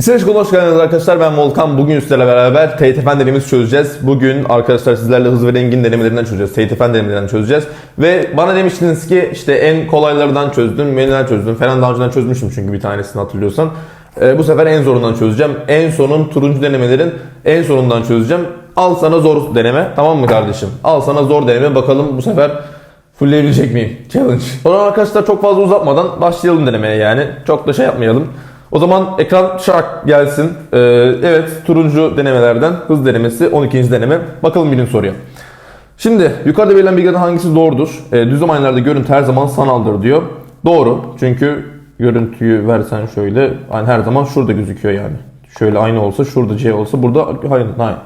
Selam hoş geldiniz arkadaşlar. Ben Volkan. Bugün sizlerle beraber TYT fen denememizi çözeceğiz. Bugün arkadaşlar sizlerle hız ve rengin denemelerinden çözeceğiz. TYT fen denemelerinden çözeceğiz. Ve bana demiştiniz ki işte en kolaylardan çözdün, menüden çözdün falan daha önceden çözmüştüm çünkü bir tanesini hatırlıyorsan. Ee, bu sefer en zorundan çözeceğim. En sonun turuncu denemelerin en sonundan çözeceğim. Al sana zor deneme. Tamam mı kardeşim? Al sana zor deneme. Bakalım bu sefer fullleyebilecek miyim? Challenge. O zaman arkadaşlar çok fazla uzatmadan başlayalım denemeye yani. Çok da şey yapmayalım. O zaman ekran şak gelsin. Ee, evet turuncu denemelerden hız denemesi 12. deneme. Bakalım birinci soruya. Şimdi yukarıda verilen bilgilerden hangisi doğrudur? Ee, düz zamanlarda görüntü her zaman sanaldır diyor. Doğru. Çünkü görüntüyü versen şöyle yani her zaman şurada gözüküyor yani. Şöyle aynı olsa şurada C olsa burada hayır hayır.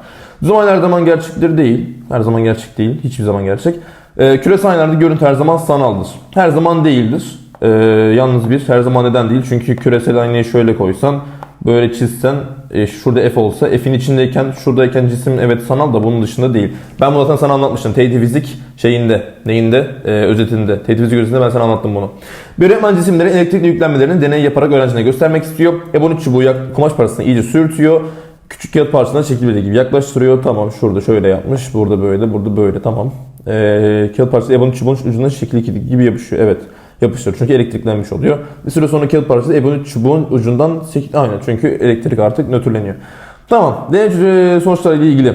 Düz zamanlar her zaman gerçektir değil. Her zaman gerçek değil. Hiçbir zaman gerçek. Ee, küresel aynalarda görüntü her zaman sanaldır. Her zaman değildir. Ee, yalnız bir her zaman neden değil? Çünkü küresel aynayı şöyle koysan böyle çizsen e, şurada F olsa F'in içindeyken şuradayken cisim evet sanal da bunun dışında değil. Ben bunu zaten sana anlatmıştım. Tehdit fizik şeyinde neyinde e, özetinde. Tehdit fizik özetinde ben sana anlattım bunu. Bir öğretmen cisimlerin elektrikli yüklenmelerini deney yaparak öğrencine göstermek istiyor. E13 çubuğu kumaş parasını iyice sürtüyor. Küçük kağıt parçalarına şekil gibi yaklaştırıyor. Tamam şurada şöyle yapmış. Burada böyle burada böyle tamam. E, kağıt parçası E13 çubuğun ucuna şekil gibi yapışıyor. Evet yapıştır. Çünkü elektriklenmiş oluyor. Bir süre sonra kağıt parçası ebonit çubuğun ucundan sek- aynen çünkü elektrik artık nötrleniyor. Tamam. Deney sonuçları ile ilgili.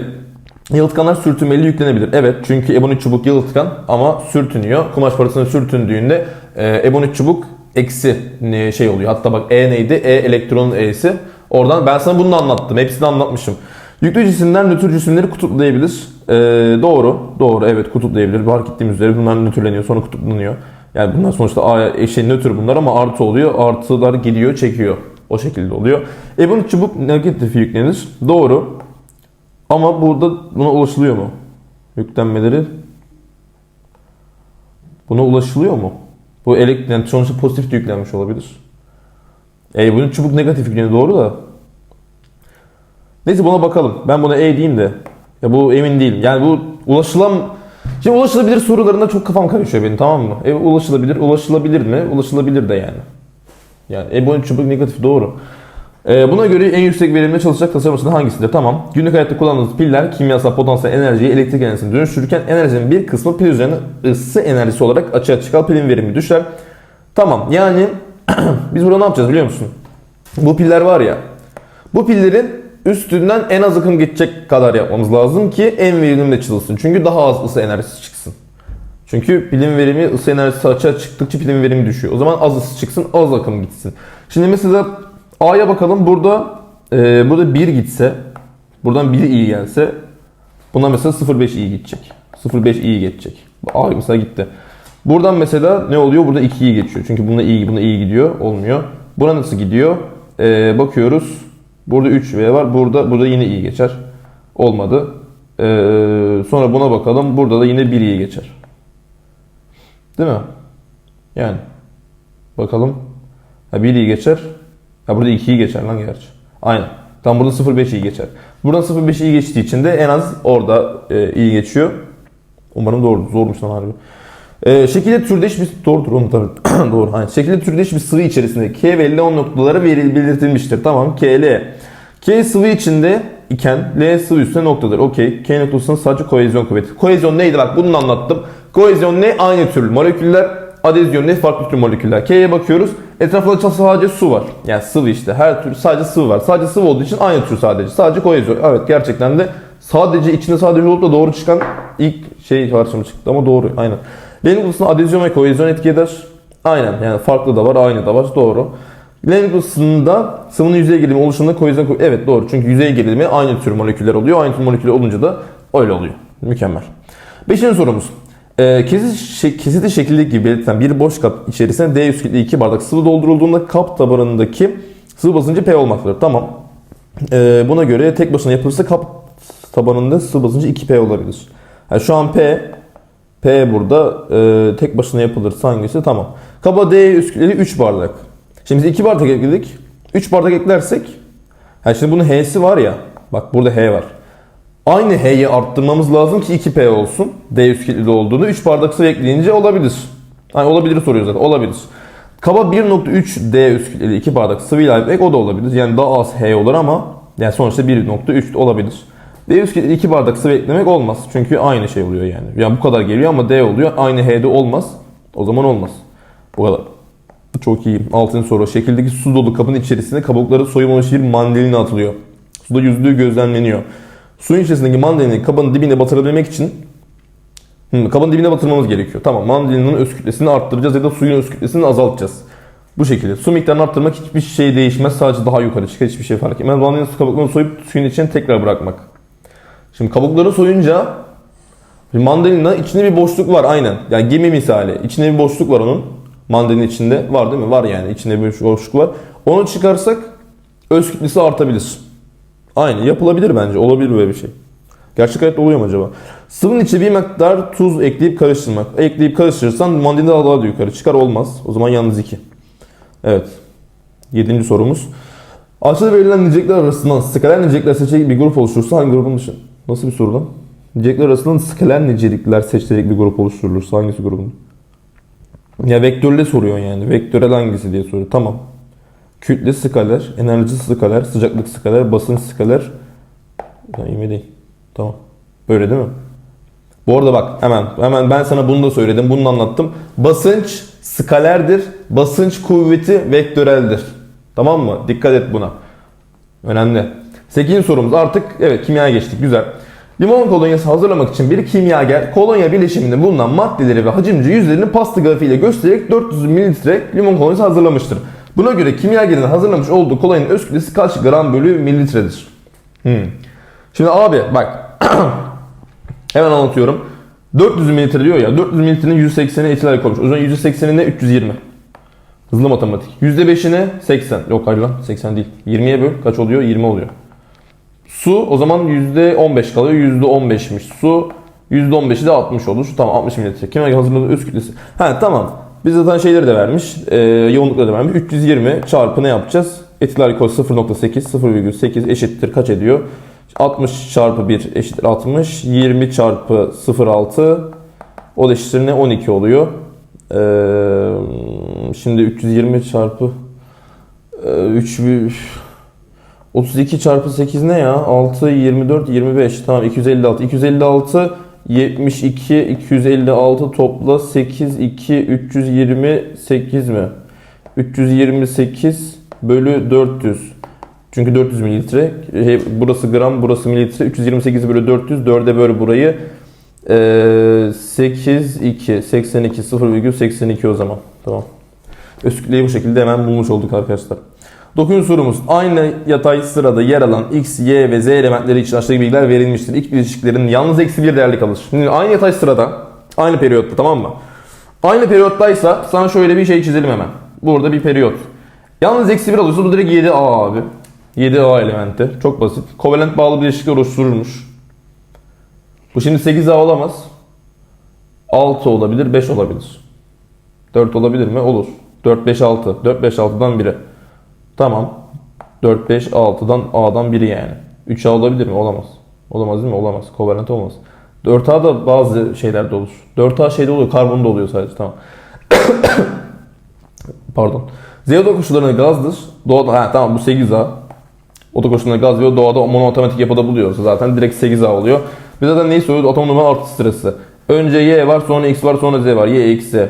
Yalıtkanlar sürtünmeli yüklenebilir. Evet çünkü ebonit çubuk yalıtkan ama sürtünüyor. Kumaş parçasına sürtündüğünde e, ebonit çubuk eksi e, şey oluyor. Hatta bak E neydi? E elektronun E'si. Oradan ben sana bunu anlattım. Hepsini anlatmışım. Yüklü cisimler nötr cisimleri kutuplayabilir. E, doğru. Doğru. Evet kutuplayabilir. Fark ettiğimiz üzere bunlar nötrleniyor sonra kutuplanıyor. Yani bunlar sonuçta şey nötr bunlar ama artı oluyor. Artılar geliyor, çekiyor. O şekilde oluyor. E bunun çubuk negatif yüklenir. Doğru. Ama burada buna ulaşılıyor mu? Yüklenmeleri buna ulaşılıyor mu? Bu elektrik yani sonuçta pozitif de yüklenmiş olabilir. E bunun çubuk negatif yükleniyor doğru da. Neyse buna bakalım. Ben buna E diyeyim de. Ya bu emin değilim. Yani bu ulaşılam Şimdi ulaşılabilir sorularında çok kafam karışıyor benim tamam mı? E, ulaşılabilir, ulaşılabilir mi? Ulaşılabilir de yani. Yani E13 çubuk negatif doğru. E, buna göre en yüksek verimle çalışacak tasarım açısından hangisidir? Tamam. Günlük hayatta kullandığımız piller kimyasal potansiyel enerjiyi elektrik enerjisine dönüştürürken enerjinin bir kısmı pil üzerine ısı enerjisi olarak açığa çıkan pilin verimi düşer. Tamam yani biz burada ne yapacağız biliyor musun? Bu piller var ya. Bu pillerin üstünden en az akım geçecek kadar yapmamız lazım ki en verimli çalışsın. Çünkü daha az ısı enerjisi çıksın. Çünkü pilin verimi ısı enerjisi açığa çıktıkça pilin verimi düşüyor. O zaman az ısı çıksın, az akım gitsin. Şimdi mesela A'ya bakalım. Burada e, burada 1 gitse, buradan 1 iyi gelse buna mesela 0.5 iyi gidecek. 0.5 iyi geçecek. A mesela gitti. Buradan mesela ne oluyor? Burada 2 iyi geçiyor. Çünkü bunda iyi, bunda iyi gidiyor. Olmuyor. Buna nasıl gidiyor? E, bakıyoruz. Burada 3 V var. Burada burada yine iyi geçer. Olmadı. Ee, sonra buna bakalım. Burada da yine 1 iyi geçer. Değil mi? Yani. Bakalım. Ha 1 iyi geçer. Ha burada 2 iyi geçer lan gerçi. Aynen. Tam burada 0.5 iyi geçer. Buradan 0.5 iyi geçtiği için de en az orada e, iyi geçiyor. Umarım doğru. Zormuş lan harbi. Ee, şekilde türdeş bir doğrudur onu tabii doğru. Hani şekilde türdeş bir sıvı içerisinde K ve L noktaları belirtilmiştir. Tamam K L. K sıvı içinde iken L sıvı üstüne noktadır. Okey. K noktasının sadece kohezyon kuvveti. Kohezyon neydi bak bunu anlattım. Kohezyon ne? Aynı tür moleküller. Adezyon ne? Farklı tür moleküller. K'ye bakıyoruz. Etrafında sadece su var. Yani sıvı işte. Her tür sadece sıvı var. Sadece sıvı olduğu için aynı tür sadece. Sadece kohezyon. Evet gerçekten de sadece içinde sadece olup da doğru çıkan ilk şey karşıma çıktı ama doğru. Aynen. L noktasında adezyon ve kohezyon etki eder. Aynen yani farklı da var aynı da var doğru. L noktasında sıvının yüzey gerilimi oluşumunda kohezyon evet doğru çünkü yüzey gerilimi aynı tür moleküller oluyor. Aynı tür moleküller olunca da öyle oluyor. Mükemmel. Beşinci sorumuz. Ee, kesit, kesiti şekilde gibi belirtilen bir boş kap içerisine D üskütlü 2 bardak sıvı doldurulduğunda kap tabanındaki sıvı basıncı P olmaktadır. Tamam. Ee, buna göre tek başına yapılırsa kap tabanında sıvı basıncı 2P olabilir. Yani şu an P P burada e, tek başına yapılırsa hangisi? Tamam. Kaba D üsküleri 3 bardak. Şimdi biz 2 bardak ekledik. 3 bardak eklersek yani şimdi bunun H'si var ya. Bak burada H var. Aynı H'yi arttırmamız lazım ki 2P olsun. D üskütlü olduğunu 3 bardak sıvı ekleyince olabilir. Hani olabilir soruyor zaten. Olabilir. Kaba 1.3 D üst kütleli 2 bardak sıvıyla ek o da olabilir. Yani daha az H olur ama yani sonuçta 1.3 olabilir. D üst kütleli 2 bardak sıvı eklemek olmaz. Çünkü aynı şey oluyor yani. Yani bu kadar geliyor ama D oluyor. Aynı H'de olmaz. O zaman olmaz. Bu kadar. Çok iyi. Altın soru. Şekildeki su dolu kabın içerisine kabukları soyulmamış bir mandalina atılıyor. Suda yüzdüğü gözlemleniyor. Suyun içerisindeki mandalinayı kabın dibine batırabilmek için Hmm, kabın dibine batırmamız gerekiyor. Tamam mandalinanın öz kütlesini arttıracağız ya da suyun öz kütlesini azaltacağız. Bu şekilde. Su miktarını arttırmak hiçbir şey değişmez. Sadece daha yukarı çıkar. Hiçbir şey fark etmez. Mandalina su kabuklarını soyup suyun içine tekrar bırakmak. Şimdi kabukları soyunca mandalina içinde bir boşluk var aynen. Yani gemi misali. İçinde bir boşluk var onun. Mandalina içinde var değil mi? Var yani. İçinde bir boşluk var. Onu çıkarsak öz kütlesi artabilir. Aynı. Yapılabilir bence. Olabilir böyle bir şey. Gerçek hayatta oluyor mu acaba? Sıvının içine bir miktar tuz ekleyip karıştırmak. Ekleyip karıştırırsan mandalina daha da yukarı çıkar olmaz. O zaman yalnız 2. Evet. Yedinci sorumuz. Aşağıda verilen nicelikler arasından skaler nicelikler seçerek bir grup oluşturursa hangi grubun dışı? Nasıl bir soru lan? Nicelikler arasından skaler nicelikler seçerek bir grup oluşturulursa hangisi grubun? Ya vektörle soruyor yani. Vektörel hangisi diye soruyor. Tamam. Kütle skaler, enerji skaler, sıcaklık skaler, basınç skaler. İyi değil. Tamam. Böyle değil mi? Bu arada bak hemen hemen ben sana bunu da söyledim. Bunu da anlattım. Basınç skalerdir. Basınç kuvveti vektöreldir. Tamam mı? Dikkat et buna. Önemli. 8. sorumuz artık evet kimyaya geçtik. Güzel. Limon kolonyası hazırlamak için bir kimyager kolonya bileşiminde bulunan maddeleri ve hacimci yüzlerini pasta grafiğiyle göstererek 400 mililitre limon kolonyası hazırlamıştır. Buna göre kimyagerin hazırlamış olduğu kolonyanın öz kütlesi kaç gram bölü mililitredir? Hmm. Şimdi abi bak hemen anlatıyorum. 400 mililitre diyor ya 400 mililitrenin 180'i etil alkol olmuş. O zaman 180'ine 320. Hızlı matematik. %5'ine 80. Yok hayır lan 80 değil. 20'ye böl kaç oluyor? 20 oluyor. Su o zaman %15 kalıyor. %15'miş. Su %15'i de 60 olur. Tamam 60 mililitre. Kimya hazırladığı öz kütlesi. Ha tamam. Biz zaten şeyleri de vermiş. E, yoğunlukları da vermiş. 320 çarpı ne yapacağız? Etil alkol 0.8 0,8 eşittir kaç ediyor? 60 çarpı 1 eşittir 60. 20 çarpı 0.6 o da eşittir ne? 12 oluyor. Ee, şimdi 320 çarpı e, 3 32 çarpı 8 ne ya? 6, 24, 25. Tamam 256. 256 72, 256 topla 8, 2, 328 mi? 328 bölü 400. Çünkü 400 mililitre. Şey, Burası gram, burası mililitre. 328 bölü 400. 4'e böl burayı. Ee, 8, 2, 82, 0,82 o zaman. Tamam. Öz kütleyi bu şekilde hemen bulmuş olduk arkadaşlar. 9. sorumuz. Aynı yatay sırada yer alan x, y ve z elementleri için aşağıdaki bilgiler verilmiştir. İlk bileşiklerin yalnız eksi bir değerli kalır. Şimdi aynı yatay sırada, aynı periyotta tamam mı? Aynı periyottaysa sana şöyle bir şey çizelim hemen. Burada bir periyot. Yalnız eksi 1 alıyorsa bu direkt 7A abi. 7A elementi. Çok basit. Kovalent bağlı bileşikler oluştururmuş. Bu şimdi 8A olamaz. 6 olabilir, 5 olabilir. 4 olabilir mi? Olur. 4, 5, 6. 4, 5, 6'dan biri. Tamam. 4, 5, 6'dan A'dan biri yani. 3A olabilir mi? Olamaz. Olamaz değil mi? Olamaz. Kovalent olmaz. 4A da bazı şeylerde olur. 4A şeyde oluyor. Karbonda oluyor sadece. Tamam. Pardon. Zeodo koşullarında gazdır. Doğada, ha, tamam bu 8A. Oda koşullarında gaz diyor. Doğada monoatomatik yapıda buluyorsa zaten direkt 8A oluyor. Biz zaten neyi soruyoruz? Atom numara artı sırası. Önce Y var, sonra X var, sonra Z var. Y eksi.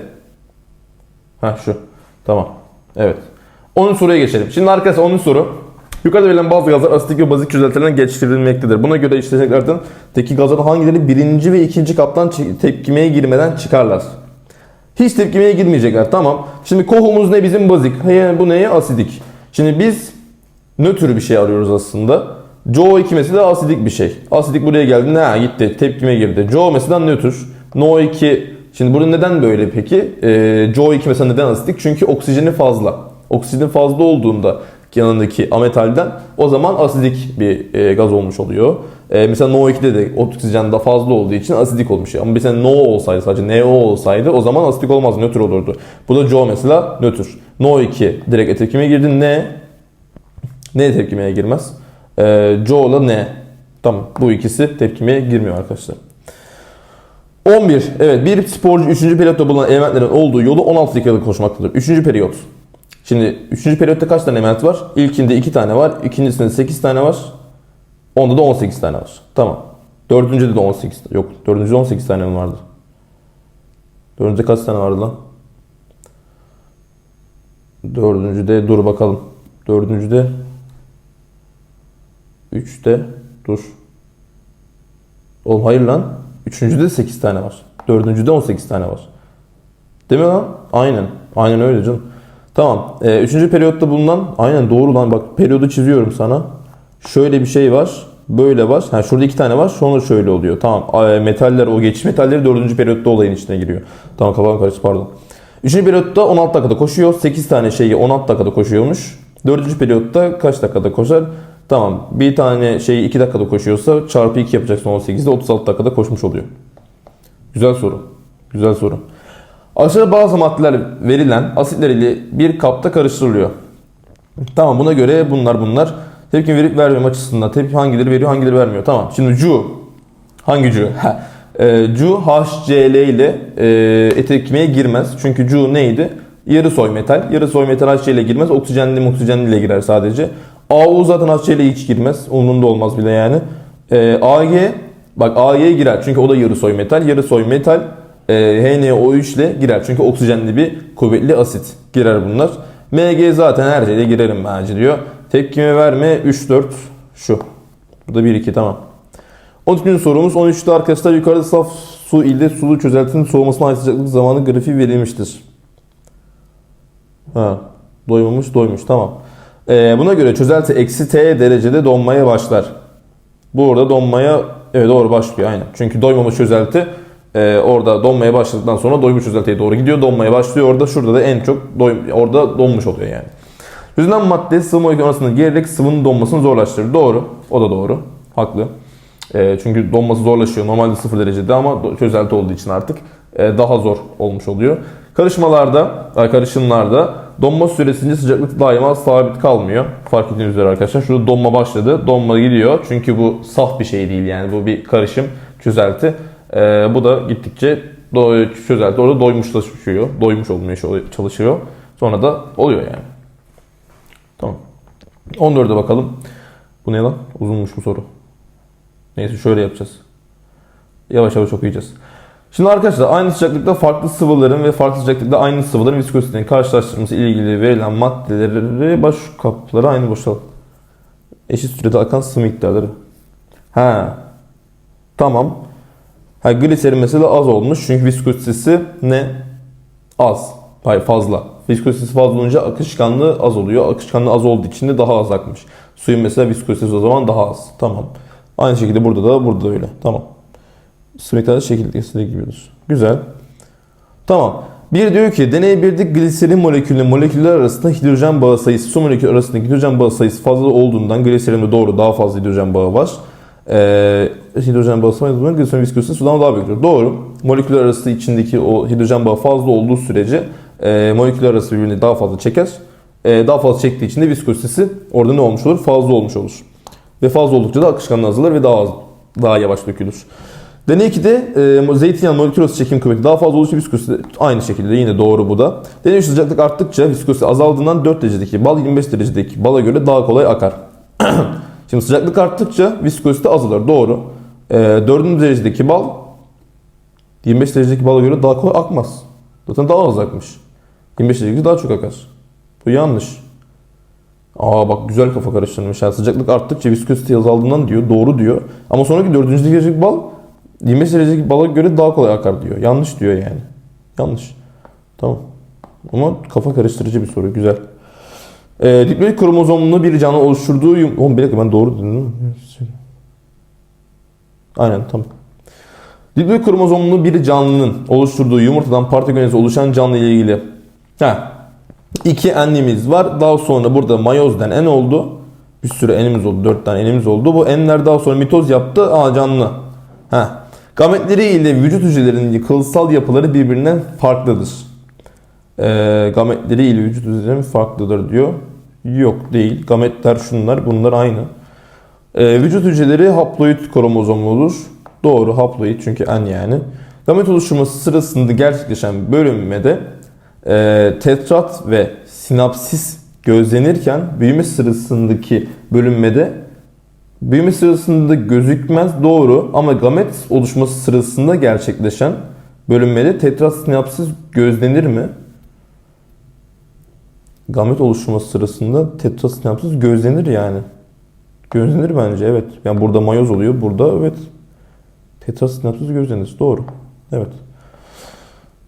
Ha şu. Tamam. Evet. 10. soruya geçelim. Şimdi arkadaşlar 10. soru. Yukarıda verilen bazı gazlar asitik ve bazik çözeltilerden geçiştirilmektedir. Buna göre işleyeceklerden teki gazların hangileri birinci ve ikinci kaptan tepkimeye girmeden çıkarlar? Hiç tepkimeye girmeyecekler. Tamam. Şimdi kohumuz ne bizim bazik. He, bu neye? Asidik. Şimdi biz nötr bir şey arıyoruz aslında. CO2 mesela asidik bir şey. Asidik buraya geldi. Ne gitti. Tepkime girdi. CO mesela nötr. NO2 Şimdi burada neden böyle peki? Ee, CO2 mesela neden asidik? Çünkü oksijeni fazla. Oksijenin fazla olduğunda yanındaki ametalden o zaman asidik bir e, gaz olmuş oluyor. E, mesela NO2'de de oksijen daha fazla olduğu için asidik olmuş. Ama mesela NO olsaydı sadece NO olsaydı o zaman asidik olmaz nötr olurdu. Bu da CO mesela nötr. NO2 direkt tepkimeye girdi. N ne tepkimeye girmez? E, CO ile N. Tamam bu ikisi tepkimeye girmiyor arkadaşlar. 11. Evet bir sporcu 3. periyotta bulunan elementlerin olduğu yolu 16 dakikada koşmaktadır. 3. periyot. Şimdi 3. periyotta kaç tane element var? İlkinde 2 tane var. ikincisinde 8 tane var. Onda da 18 tane var. Tamam. Dördüncüde de 18. Yok dördüncüde 18 tane mi vardı? Dördüncüde kaç tane vardı lan? Dördüncüde dur bakalım. Dördüncüde 3'te dur. Oğlum hayır lan. Üçüncüde de 8 tane var. Dördüncüde 18 tane var. Değil mi lan? Aynen. Aynen öyle canım. Tamam. Ee, üçüncü periyotta bulunan aynen doğru lan bak periyodu çiziyorum sana. Şöyle bir şey var. Böyle var. Ha, şurada iki tane var. Sonra şöyle oluyor. Tamam. e, Metaller o geçiş metalleri dördüncü periyotta olayın içine giriyor. Tamam kafam karıştı pardon. Üçüncü periyotta 16 dakikada koşuyor. 8 tane şeyi 16 dakikada koşuyormuş. Dördüncü periyotta kaç dakikada koşar? Tamam. Bir tane şeyi 2 dakikada koşuyorsa çarpı 2 yapacaksın 18'de 36 dakikada koşmuş oluyor. Güzel soru. Güzel soru. Aşağıda bazı maddeler verilen asitler ile bir kapta karıştırılıyor. Tamam buna göre bunlar bunlar. Tepki verip vermem açısından tepki hangileri veriyor hangileri vermiyor. Tamam şimdi Cu hangi Cu? E, Cu HCl ile e, tepkimeye girmez. Çünkü Cu neydi? Yarı soy metal. Yarı soy metal HCl ile girmez. Oksijenli oksijenli ile girer sadece. AU zaten HCl hiç girmez. Umurunda olmaz bile yani. E, AG bak AG girer çünkü o da yarı soy metal. Yarı soy metal e, HNO3 ile girer. Çünkü oksijenli bir kuvvetli asit girer bunlar. MG zaten her şeyde girerim bence diyor. Tepkime verme 3-4 şu. Bu da 1-2 tamam. 13. sorumuz 13'te arkadaşlar yukarıda saf su ile sulu çözeltinin soğumasına ait sıcaklık zamanı grafiği verilmiştir. Ha, doymamış doymuş tamam. Ee, buna göre çözelti eksi t derecede donmaya başlar. Burada donmaya evet doğru başlıyor aynen. Çünkü doymamış çözelti e, orada donmaya başladıktan sonra doymuş çözeltiye doğru gidiyor. Donmaya başlıyor orada. Şurada da en çok doy, orada donmuş oluyor yani. Çözülen madde sıvı arasında girerek sıvının donmasını zorlaştırır. Doğru. O da doğru. Haklı. E, çünkü donması zorlaşıyor. Normalde 0 derecede ama çözelti olduğu için artık e, daha zor olmuş oluyor. Karışmalarda, karışımlarda donma süresince sıcaklık daima sabit kalmıyor. Fark ettiğiniz üzere arkadaşlar. Şurada donma başladı. Donma gidiyor. Çünkü bu saf bir şey değil yani. Bu bir karışım, çözelti. E, bu da gittikçe do- çözelti orada doymuşlaşıyor. Doymuş olmaya çalışıyor. Sonra da oluyor yani. Tamam. 14'e bakalım. Bu ne lan? Uzunmuş bu soru. Neyse şöyle yapacağız. Yavaş yavaş okuyacağız. Şimdi arkadaşlar aynı sıcaklıkta farklı sıvıların ve farklı sıcaklıkta aynı sıvıların viskozitesinin karşılaştırılması ile ilgili verilen maddeleri baş kapları aynı boşalt. Eşit sürede akan sıvı miktarları. Ha. Tamam. Ha gliserin mesela az olmuş çünkü viskozitesi ne? Az. Hayır fazla. Viskozitesi fazla olunca akışkanlığı az oluyor. Akışkanlığı az olduğu için de daha az akmış. Suyun mesela viskozitesi o zaman daha az. Tamam. Aynı şekilde burada da burada da öyle. Tamam. Sıvı miktarı şekil istediği gibidir. Güzel. Tamam. Bir diyor ki deney 1'de gliserin molekülü moleküller arasında hidrojen bağı sayısı su molekülü arasındaki hidrojen bağı sayısı fazla olduğundan gliserinde doğru daha fazla hidrojen bağı var. Ee, hidrojen bağı sayısı gliserin viskozitesi sudan daha büyüktür. Doğru. Moleküller arası içindeki o hidrojen bağı fazla olduğu sürece e, moleküller arası birbirini daha fazla çeker. E, daha fazla çektiği için de viskozitesi orada ne olmuş olur? Fazla olmuş olur. Ve fazla oldukça da akışkanlığı azalır ve daha daha yavaş dökülür. Deney 2'de e, zeytinyağı molekül arası çekim kuvveti daha fazla olduğu için viskozite aynı şekilde yine doğru bu da. Deney üçte sıcaklık arttıkça viskozite azaldığından 4 derecedeki bal 25 derecedeki bala göre daha kolay akar. Şimdi sıcaklık arttıkça viskozite azalır. Doğru. E, 4. derecedeki bal 25 derecedeki bala göre daha kolay akmaz. Zaten daha az akmış. 25 derecedeki daha çok akar. Bu yanlış. Aa bak güzel kafa karıştırmış. Yani sıcaklık arttıkça viskozite azaldığından diyor. Doğru diyor. Ama sonraki 4. derecelik bal 25 derecelik bala göre daha kolay akar diyor. Yanlış diyor yani. Yanlış. Tamam. Ama kafa karıştırıcı bir soru. Güzel. Ee, diploid kromozomlu bir canlı oluşturduğu yum... Oğlum bir dakika ben doğru dedim değil mi? Aynen tamam. Diploid kromozomlu bir canlının oluşturduğu yumurtadan partenogenize oluşan canlı ile ilgili. Heh. İki enimiz var. Daha sonra burada mayozden en oldu. Bir sürü enimiz oldu. Dört tane enimiz oldu. Bu enler daha sonra mitoz yaptı. Aa canlı. Heh. Gametleri ile vücut hücrelerinin kılsal yapıları birbirinden farklıdır. Ee, gametleri ile vücut hücrelerinin farklıdır diyor. Yok değil. Gametler şunlar. Bunlar aynı. Ee, vücut hücreleri haploid kromozomlu olur. Doğru haploid çünkü en yani. Gamet oluşturması sırasında gerçekleşen bölünmede e, tetrat ve sinapsis gözlenirken büyüme sırasındaki bölünmede büyüme sırasında gözükmez doğru ama gamet oluşması sırasında gerçekleşen bölünmede tetrat sinapsis gözlenir mi? Gamet oluşması sırasında tetrat sinapsis gözlenir yani. Gözlenir bence evet. Yani burada mayoz oluyor. Burada evet. Tetrat sinapsis gözlenir. Doğru. Evet.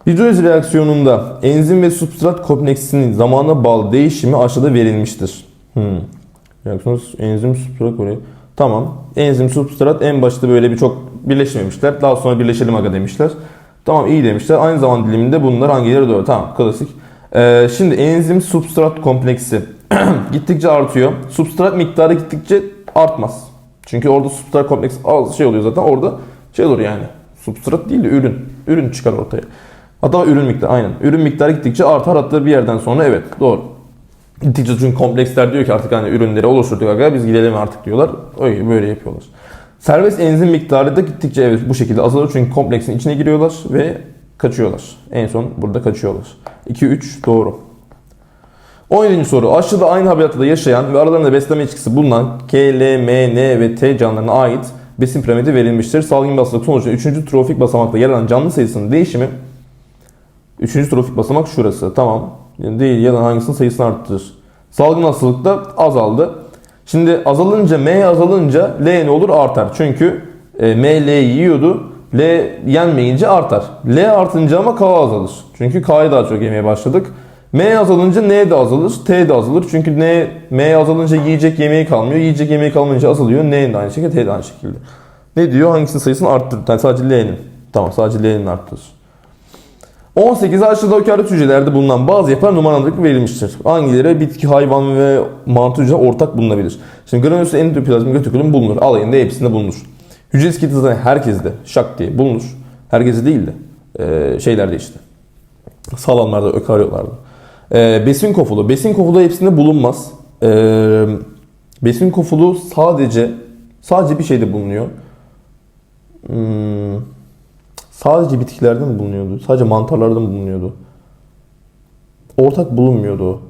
Hidroliz reaksiyonunda enzim ve substrat kompleksinin zamana bağlı değişimi aşağıda verilmiştir. Hmm. Reaksiyon enzim substrat oraya. Tamam. Enzim substrat en başta böyle bir çok birleşmemişler. Daha sonra birleşelim aga demişler. Tamam iyi demişler. Aynı zaman diliminde bunlar hangileri doğru? Tamam klasik. Ee, şimdi enzim substrat kompleksi gittikçe artıyor. Substrat miktarı gittikçe artmaz. Çünkü orada substrat kompleks az şey oluyor zaten. Orada şey olur yani. Substrat değil de ürün. Ürün çıkar ortaya. Hatta ürün miktarı aynen. Ürün miktarı gittikçe artar hatta bir yerden sonra evet doğru. Gittikçe çünkü kompleksler diyor ki artık hani ürünleri oluşturduk aga biz gidelim artık diyorlar. Öyle böyle yapıyorlar. Serbest enzim miktarı da gittikçe evet bu şekilde azalır çünkü kompleksin içine giriyorlar ve kaçıyorlar. En son burada kaçıyorlar. 2-3 doğru. 17. soru. Aşağıda aynı habitatta yaşayan ve aralarında besleme ilişkisi bulunan K, L, M, N ve T canlılarına ait besin piramidi verilmiştir. Salgın hastalık sonucunda 3. trofik basamakta yer alan canlı sayısının değişimi 3. trofik basamak şurası. Tamam. Değil ya da hangisinin sayısını arttırır. Salgın hastalıkta azaldı. Şimdi azalınca M azalınca L ne olur? Artar. Çünkü e, M L'yi yiyordu. L yenmeyince artar. L artınca ama K azalır. Çünkü K'yı daha çok yemeye başladık. M azalınca N de azalır, T de azalır. Çünkü N, M azalınca yiyecek yemeği kalmıyor. Yiyecek yemeği kalmayınca azalıyor. N de aynı şekilde, T de aynı şekilde. Ne diyor? Hangisinin sayısını arttırır? Yani sadece L'nin. Tamam sadece L'nin arttırır. 18 aşağıda eukaryot hücrelerde bulunan bazı yapılar numaralandırılıp verilmiştir. Hangileri bitki, hayvan ve mantı hücreler ortak bulunabilir? Şimdi granülös endoplazmik retikulum bulunur. Alayında hepsinde bulunur. Hücre iskeleti zaten herkeste şak diye bulunur. Herkese değil de e, şeylerde işte. Salamlarda, ökaryotlarda. E, besin kofulu. Besin kofulu hepsinde bulunmaz. E, besin kofulu sadece sadece bir şeyde bulunuyor. Hmm, sadece bitkilerde mi bulunuyordu? Sadece mantarlarda mı bulunuyordu? Ortak bulunmuyordu.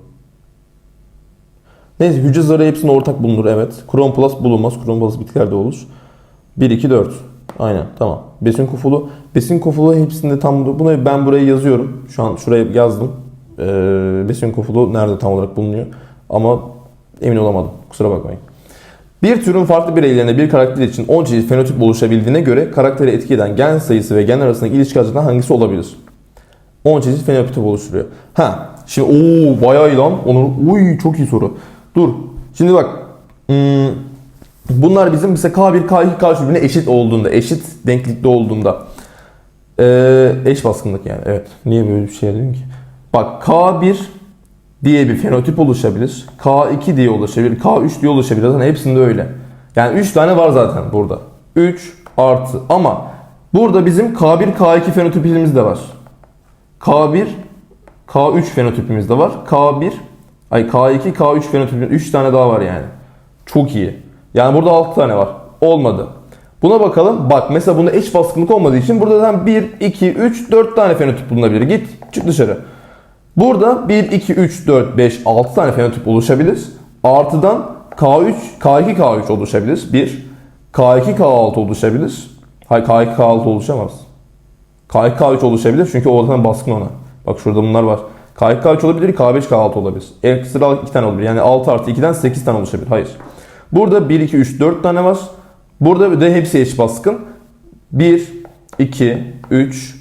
Neyse hücre zarı hepsinde ortak bulunur evet. Kronplast bulunmaz. Kronplast bitkilerde olur. 1, 2, 4. Aynen tamam. Besin kofulu. Besin kofulu hepsinde tam bunu ben buraya yazıyorum. Şu an şuraya yazdım. Ee, besin kofulu nerede tam olarak bulunuyor? Ama emin olamadım. Kusura bakmayın. Bir türün farklı bireylerine bir karakter için 10 çeşit fenotip oluşabildiğine göre karakteri etki eden gen sayısı ve gen arasındaki ilişki açısından hangisi olabilir? 10 çeşit fenotip oluşturuyor. Ha, şimdi ooo bayağı iyi lan. Onur, uy çok iyi soru. Dur. Şimdi bak. Hmm, bunlar bizim mesela K1, K2, K3 birbirine eşit olduğunda, eşit denklikte olduğunda. Ee, eş baskınlık yani. Evet. Niye böyle bir şey dedim ki? Bak K1 diye bir fenotip oluşabilir. K2 diye oluşabilir. K3 diye oluşabilir. Zaten hepsinde öyle. Yani 3 tane var zaten burada. 3 artı ama burada bizim K1, K2 fenotipimiz de var. K1, K3 fenotipimiz de var. K1, ay K2, K3 fenotipimiz 3 tane daha var yani. Çok iyi. Yani burada 6 tane var. Olmadı. Buna bakalım. Bak mesela bunda eş baskınlık olmadığı için burada zaten 1, 2, 3, 4 tane fenotip bulunabilir. Git çık dışarı. Burada 1, 2, 3, 4, 5, 6 tane fenotip oluşabilir. Artıdan K3, K2, K3 oluşabilir. 1. K2, K6 oluşabilir. Hayır K2, K6 oluşamaz. K2, K3 oluşabilir çünkü o zaten baskın ona. Bak şurada bunlar var. K2, K3 olabilir, K5, K6 olabilir. Ekstra 2 tane olabilir. Yani 6 artı 2'den 8 tane oluşabilir. Hayır. Burada 1, 2, 3, 4 tane var. Burada de hepsi eş baskın. 1, 2, 3,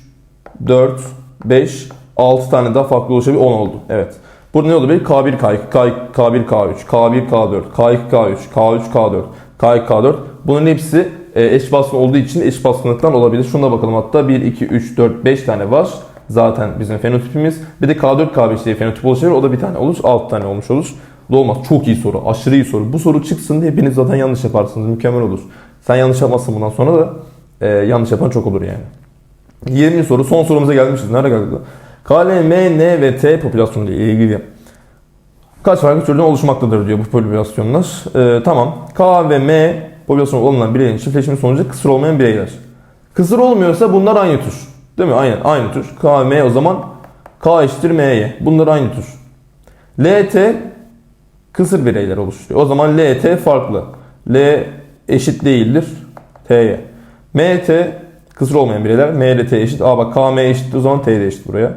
4, 5, 6 tane daha farklı oluşabilir. 10 oldu. Evet. Burada ne oldu? K1, K2, K, K1, K3, K1, K4, K2, K3, K3, K4, K2, K4. Bunların hepsi e, eş baskın olduğu için eş baskınlıktan olabilir. Şuna bakalım hatta 1, 2, 3, 4, 5 tane var. Zaten bizim fenotipimiz. Bir de K4, K5 diye fenotip oluşabilir. O da bir tane olur. 6 tane olmuş olur. Olmaz. Çok iyi soru. Aşırı iyi soru. Bu soru çıksın diye hepiniz zaten yanlış yaparsınız. Mükemmel olur. Sen yanlış yapmazsın bundan sonra da e, yanlış yapan çok olur yani. 20. soru. Son sorumuza gelmişiz. Nerede geldik? K, L, M, N ve T popülasyonu ile ilgili kaç farklı türden oluşmaktadır diyor bu popülasyonlar. Ee, tamam. K ve M popülasyonu olunan bireylerin çiftleşimi sonucu kısır olmayan bireyler. Kısır olmuyorsa bunlar aynı tür. Değil mi? Aynen aynı tür. K, M o zaman K eşittir M'ye. Bunlar aynı tür. LT kısır bireyler oluşturuyor. O zaman LT farklı. L eşit değildir T'ye. MT kısır olmayan bireyler. M ile T eşit. Aa bak K, M eşit. O zaman T de eşit buraya.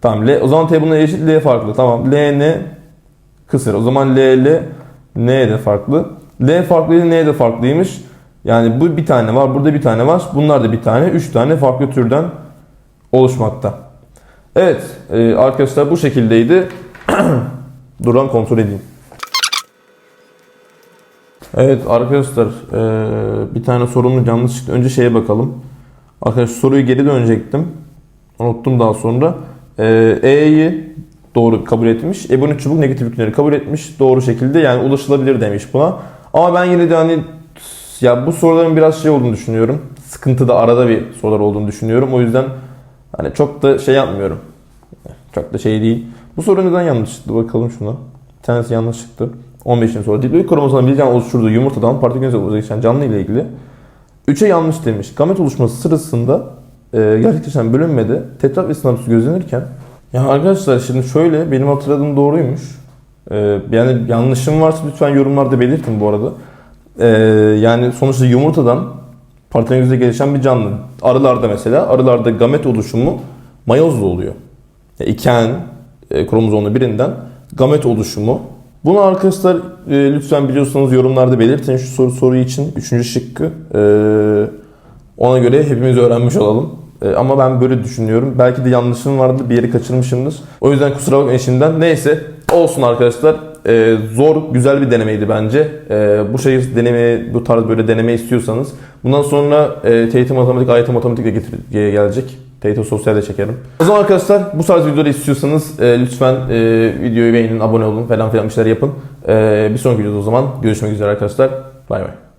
Tamam. L, o zaman T bununla eşit. L farklı. Tamam. L, N kısır. O zaman L ile N de farklı. L farklıydı. N de farklıymış. Yani bu bir tane var. Burada bir tane var. Bunlar da bir tane. Üç tane farklı türden oluşmakta. Evet e, arkadaşlar bu şekildeydi. Duran kontrol edeyim. Evet arkadaşlar e, bir tane sorumuz yanlış çıktı. Önce şeye bakalım. Arkadaşlar soruyu geri dönecektim. Unuttum daha sonra. E, E'yi doğru kabul etmiş. Ebony çubuk negatif yükleri kabul etmiş. Doğru şekilde yani ulaşılabilir demiş buna. Ama ben yine de hani ya bu soruların biraz şey olduğunu düşünüyorum. Sıkıntıda arada bir sorular olduğunu düşünüyorum. O yüzden hani çok da şey yapmıyorum. Çok da şey değil. Bu soru neden yanlış çıktı? Bakalım şuna. Bir tanesi yanlış çıktı. 15. soru. Diploid kromozom bir can oluşturduğu yumurtadan partikülüze geçen canlı ile ilgili 3'e yanlış demiş. Gamet oluşması sırasında e, gerçekleşen bölünmede tetrat ve sinapsı gözlenirken ya arkadaşlar şimdi şöyle benim hatırladığım doğruymuş. E, yani yanlışım varsa lütfen yorumlarda belirtin bu arada. E, yani sonuçta yumurtadan partikülüze gelişen bir canlı. Arılarda mesela arılarda gamet oluşumu mayozla oluyor. Yani iken e, kromozomlu birinden gamet oluşumu. Bunu arkadaşlar e, lütfen biliyorsanız yorumlarda belirtin şu soru soru için. Üçüncü şıkkı. E, ona göre hepimiz öğrenmiş olalım. E, ama ben böyle düşünüyorum. Belki de yanlışım vardı. Bir yeri kaçırmışımdır. O yüzden kusura bakmayın şimdiden. Neyse. Olsun arkadaşlar. E, zor, güzel bir denemeydi bence. E, bu şeyi deneme, bu tarz böyle deneme istiyorsanız. Bundan sonra e, TYT Matematik, AYT Matematik de gelecek. TYT Sosyal'de çekerim. O zaman arkadaşlar bu tarz videoları istiyorsanız e, lütfen e, videoyu beğenin, abone olun falan filan bir şeyler yapın. E, bir sonraki videoda o zaman görüşmek üzere arkadaşlar. Bay bay.